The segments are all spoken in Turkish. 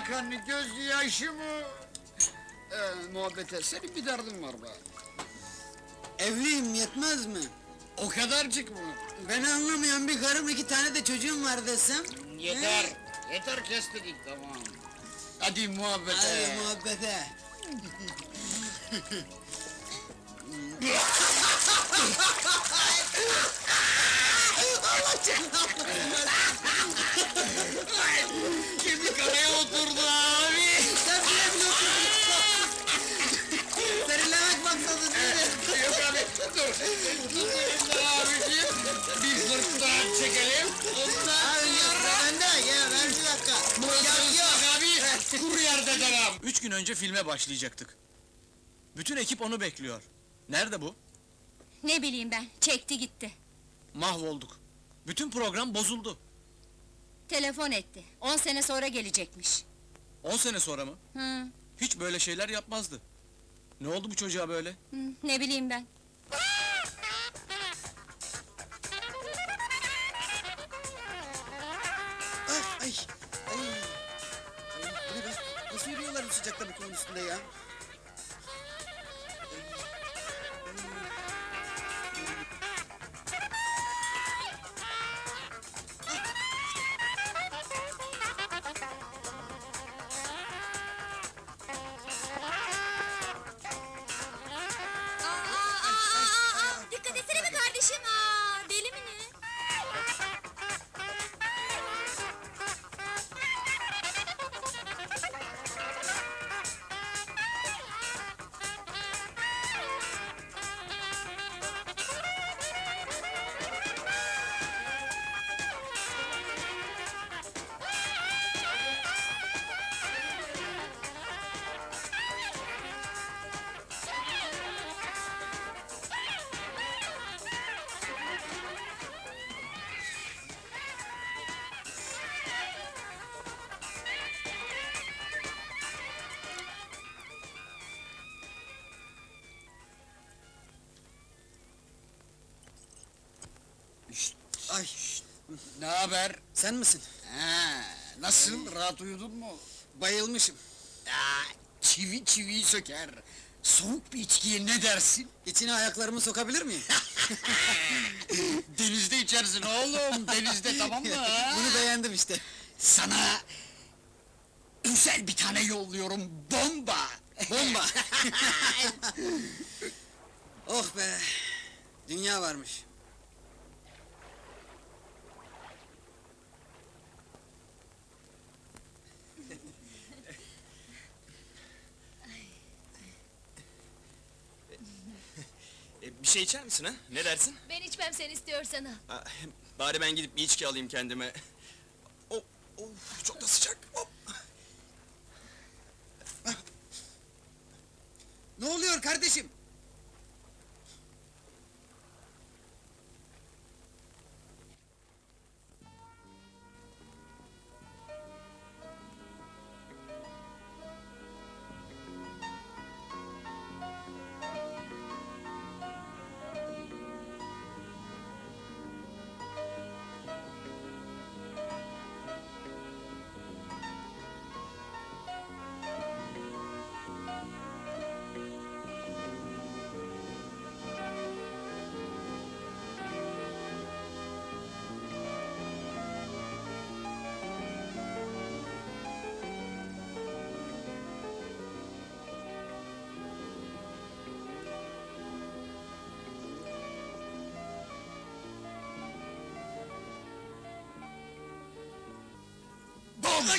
akan gözyaşımı... Ee, muhabbete senin bir derdin var be. Evliyim yetmez mi? O kadarcık mı? Beni anlamayan bir karım iki tane de çocuğum var desem. Yeter, yeter kestik tamam. Hadi muhabbete. Hadi muhabbete. Allah canına Kemik araya oturdu abi. Sen bile bile oturdun. Serilemek maksadı değil. Yok abi, dur. Dur elimden abiciğim. Bir fırt daha çekelim. Ondan Abi sonra... bende ya ver bir dakika. Burası ıslak abi. Kuru yerde devam. Üç gün önce filme başlayacaktık. Bütün ekip onu bekliyor. Nerede bu? Ne bileyim ben, çekti gitti. Mahvolduk. Bütün program bozuldu. Telefon etti, on sene sonra gelecekmiş. On sene sonra mı? Hı, Hiç böyle şeyler yapmazdı. Ne oldu bu çocuğa böyle? hı, ne bileyim ben. Ay ay. Ay. Ay, Bu ne be? Nasıl yürüyorlar bu sıcakta bu kolun üstünde ya? Ay Ne haber? sen misin? Ha, nasıl? Rahat uyudun mu? Bayılmışım. Aa, çivi çiviyi söker. Soğuk bir içkiye ne dersin? İçine ayaklarımı sokabilir miyim? Denizde içersin oğlum, denizde tamam mı? ha? Bunu beğendim işte. Sana özel bir tane yolluyorum, bomba! Bomba. oh be. Dünya varmış. E, bir şey içer misin ha? Ne dersin? Ben içmem sen istiyorsan al. Ha, bari ben gidip bir içki alayım kendime. Oh, oh, çok da sıcak. Oh. Ne oluyor kardeşim? Bomba!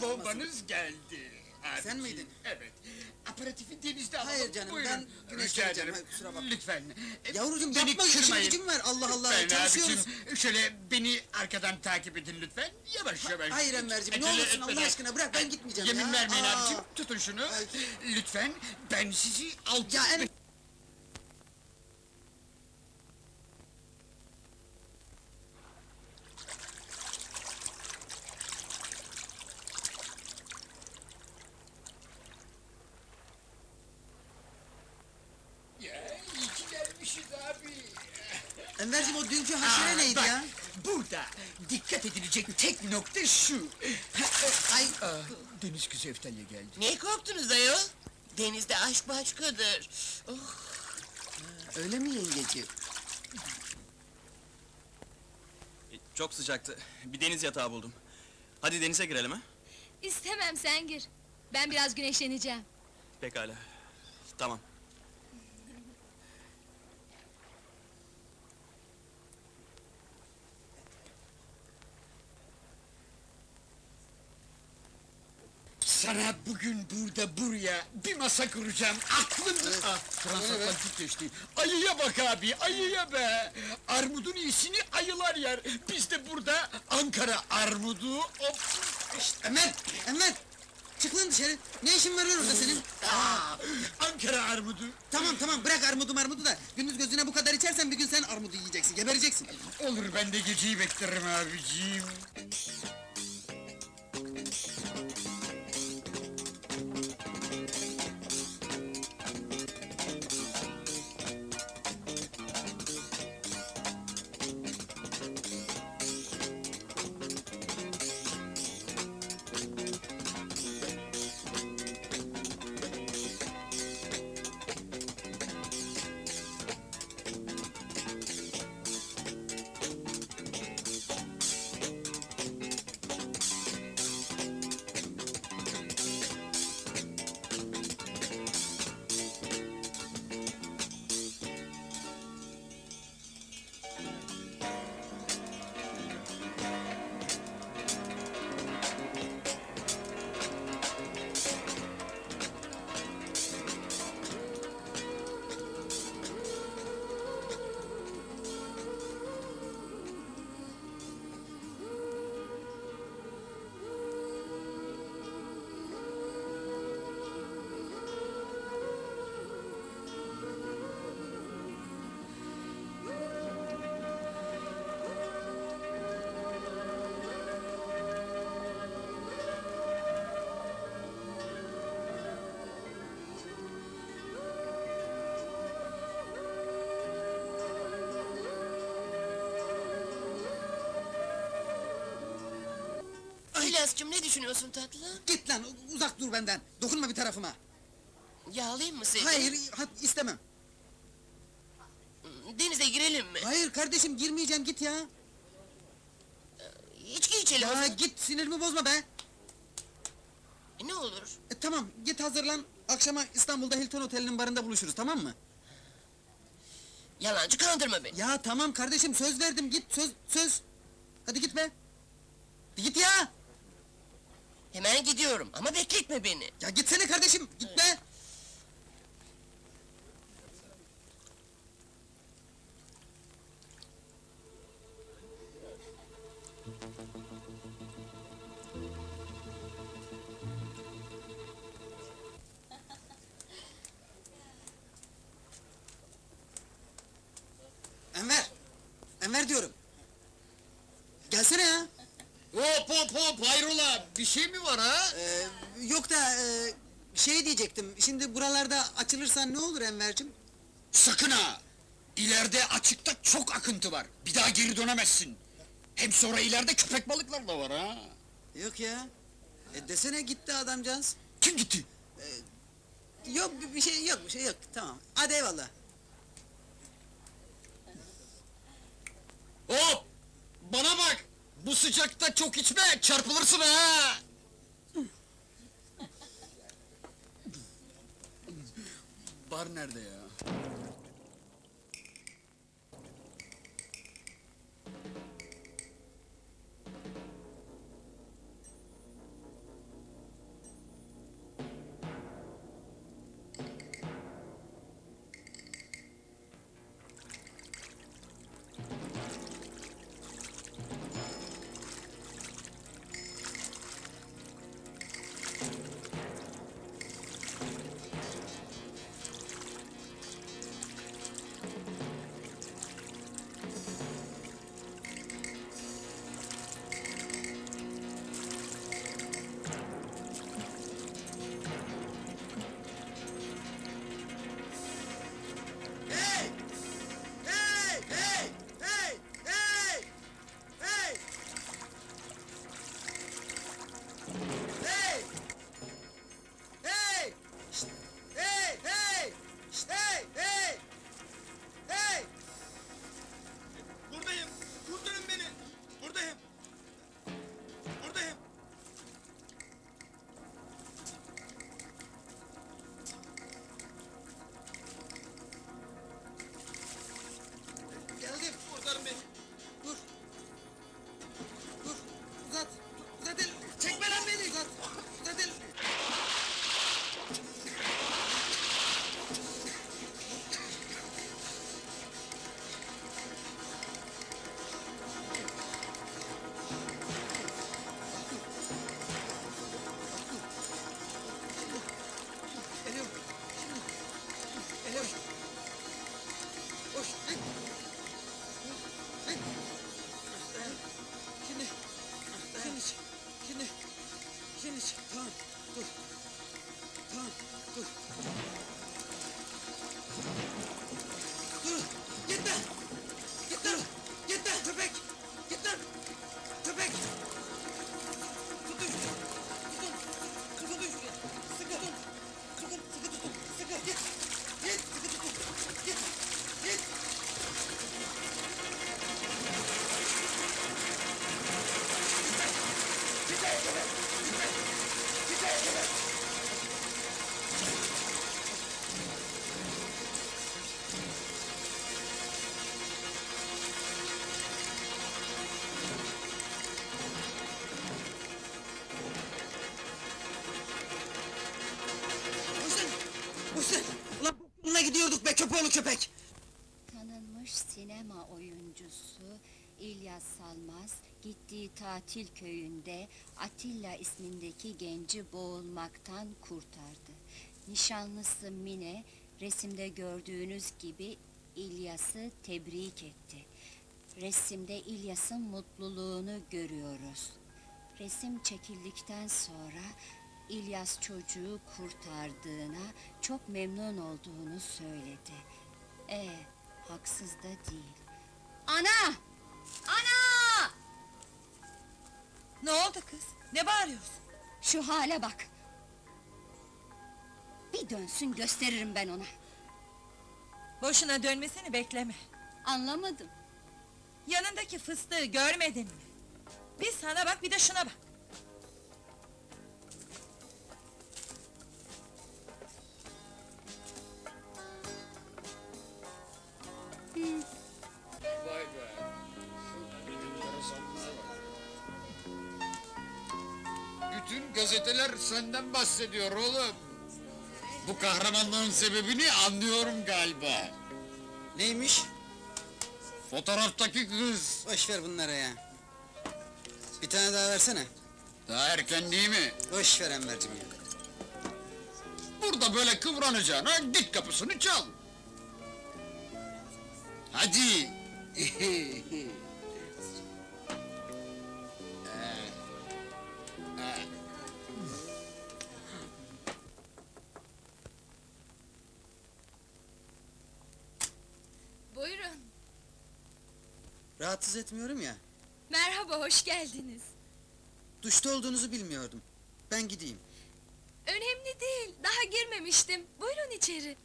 Bombanız geldi. Abiciğim. Sen miydin? Evet. Aperatifi denizde alalım. Hayır canım, Buyurun. ben güneşleneceğim, Rica ederim. hayır, kusura bakma. Lütfen. E, Yavrucuğum beni yapma işim kırmayın. gücüm var Allah Allah Lütfen çalışıyoruz. abicim, şöyle beni arkadan takip edin lütfen. Yavaş yavaş. hayır Enverciğim, ne Acele olursun Allah etmeden. aşkına, bırak, ben gitmeyeceğim Yemin ya. vermeyin Aa. abicim, tutun şunu. Ay. Lütfen, ben sizi alt... Ya en... Ya, iyi ki gelmişiz abi. Enverciğim o dünkü haşere Aa, neydi bak, ya? burada dikkat edilecek tek nokta şu. Ay Aa, Deniz kızı Eftalya geldi. Niye korktunuz ayol? Denizde aşk başkadır. Oh, öyle mi yengeciğim? E, Çok sıcaktı. Bir deniz yatağı buldum. Hadi denize girelim ha? İstemem sen gir. Ben biraz güneşleneceğim. Pekala. Tamam. Sana bugün burada buraya bir masa kuracağım. Aklım... Ah, transatlantik geçti. Ayıya bak abi, ayıya be! Armudun iyisini ayılar yer. Biz de burada Ankara armudu... Of, işte, Enver, Enver! Çık lan dışarı. Ne işin var lan orada senin? aa, Ankara armudu. Tamam tamam bırak armudu marmudu da gündüz gözüne bu kadar içersen bir gün sen armudu yiyeceksin, gebereceksin. Olur ben de geceyi beklerim abiciğim. İlyas'cığım ne düşünüyorsun tatlım? Git lan uzak dur benden. Dokunma bir tarafıma. Yağlayayım mı seni? Hayır ha, istemem. Denize girelim mi? Hayır kardeşim girmeyeceğim git ya. İçki içelim o Ya zaman. git sinirimi bozma be. E, Ne olur? E, tamam git hazırlan. Akşama İstanbul'da Hilton Oteli'nin barında buluşuruz tamam mı? Yalancı kandırma beni. Ya tamam kardeşim söz verdim git söz söz. Hadi git be. Git ya. Hemen gidiyorum ama bekletme beni. Ya gitsene kardeşim git Hop hop hayrola bir şey mi var ha? Ee, yok da e, şey diyecektim. Şimdi buralarda açılırsan ne olur Enver'cim? Sakın ha! İleride açıkta çok akıntı var. Bir daha geri dönemezsin. Hem sonra ileride köpek balıklar da var ha. Yok ya. E desene gitti adamcağız. Kim gitti? Yok bir- bir şey yok bir şey yok. Tamam. Hadi eyvallah. Hop! Bana bak! Bu sıcakta çok içme, çarpılırsın ha! Bar nerede ya? Be köpoğlu köpek! Tanınmış sinema oyuncusu İlyas Salmaz, gittiği tatil köyünde Atilla ismindeki genci boğulmaktan kurtardı. Nişanlısı Mine, resimde gördüğünüz gibi İlyas'ı tebrik etti. Resimde İlyas'ın mutluluğunu görüyoruz. Resim çekildikten sonra İlyas çocuğu kurtardığına çok memnun olduğunu söyledi. E, haksız da değil. Ana! Ana! Ne oldu kız? Ne bağırıyorsun? Şu hale bak. Bir dönsün gösteririm ben ona. Boşuna dönmesini bekleme. Anlamadım. Yanındaki fıstığı görmedin mi? Bir sana bak bir de şuna bak. Vay be. Bütün gazeteler senden bahsediyor oğlum. Bu kahramanlığın sebebini anlıyorum galiba. Neymiş? Fotoğraftaki kız. Boş ver bunları ya. Bir tane daha versene. Daha erken değil mi? Boş ver Enver'cim ya. Burada böyle kıvranacağına git kapısını çal. Hadi. Buyurun. Rahatsız etmiyorum ya. Merhaba, hoş geldiniz. Duşta olduğunuzu bilmiyordum. Ben gideyim. Önemli değil, daha girmemiştim. Buyurun içeri.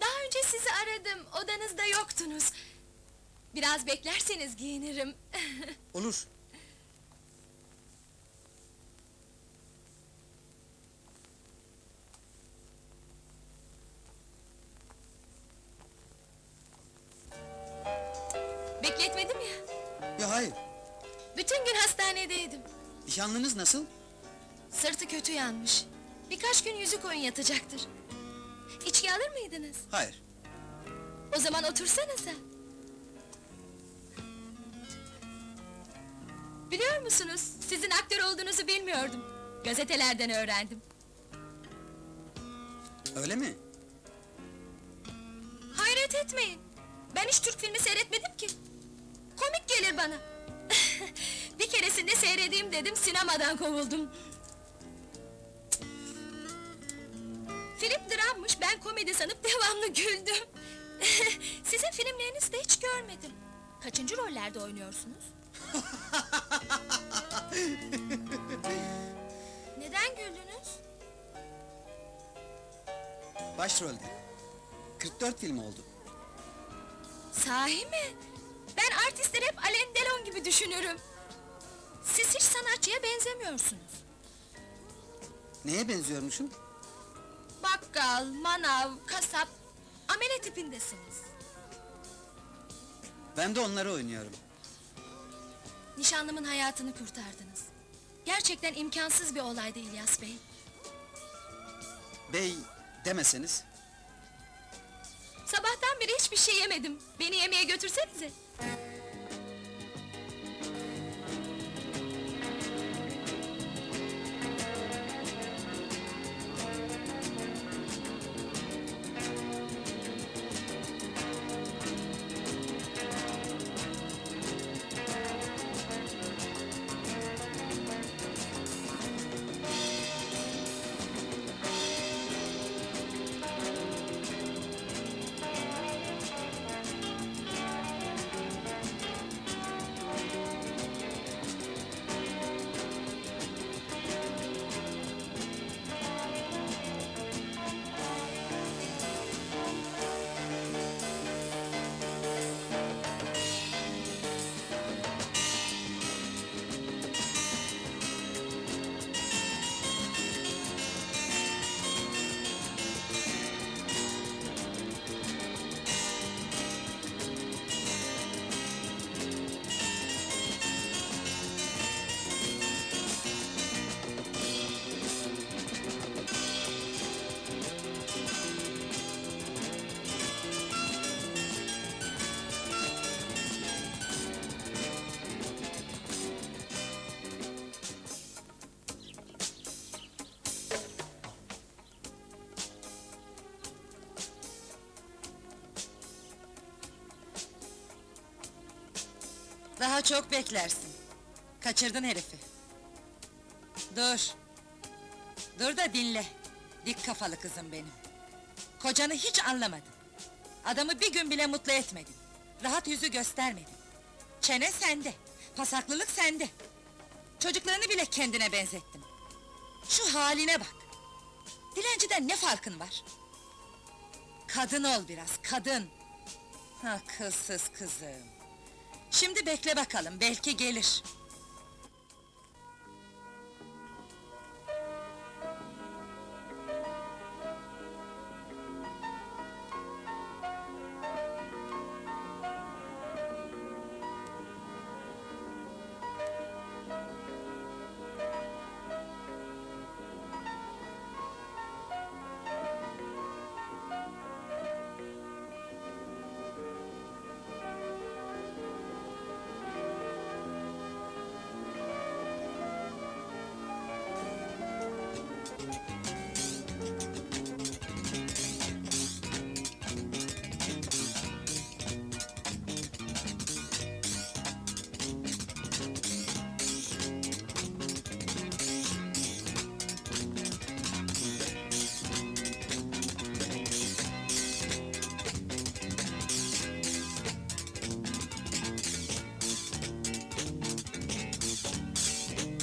Daha önce sizi aradım, odanızda yoktunuz. Biraz beklerseniz giyinirim. Olur. Bekletmedim ya. Ya hayır. Bütün gün hastanedeydim. Nişanlınız nasıl? Sırtı kötü yanmış. Birkaç gün yüzük oyun yatacaktır. İçki alır mıydınız? Hayır. O zaman otursanıza. Biliyor musunuz, sizin aktör olduğunuzu bilmiyordum. Gazetelerden öğrendim. Öyle mi? Hayret etmeyin. Ben hiç Türk filmi seyretmedim ki. Komik gelir bana. Bir keresinde seyredeyim dedim, sinemadan kovuldum. Film drammış, ben komedi sanıp devamlı güldüm. Sizin filmlerinizi de hiç görmedim. Kaçıncı rollerde oynuyorsunuz? Neden güldünüz? Başrolde. 44 film oldu. Sahi mi? Ben artistleri hep Alain Delon gibi düşünürüm. Siz hiç sanatçıya benzemiyorsunuz. Neye benziyormuşum? Bakkal, manav, kasap, amele tipindesiniz. Ben de onları oynuyorum. Nişanlımın hayatını kurtardınız. Gerçekten imkansız bir olaydı İlyas Bey. Bey demeseniz. Sabahtan beri hiçbir şey yemedim. Beni yemeğe götürsenize. Daha çok beklersin. Kaçırdın herifi. Dur. Dur da dinle. Dik kafalı kızım benim. Kocanı hiç anlamadın. Adamı bir gün bile mutlu etmedin. Rahat yüzü göstermedin. Çene sende. Pasaklılık sende. Çocuklarını bile kendine benzettin. Şu haline bak. Dilenciden ne farkın var? Kadın ol biraz, kadın. Ha kılsız kızım. Şimdi bekle bakalım, belki gelir.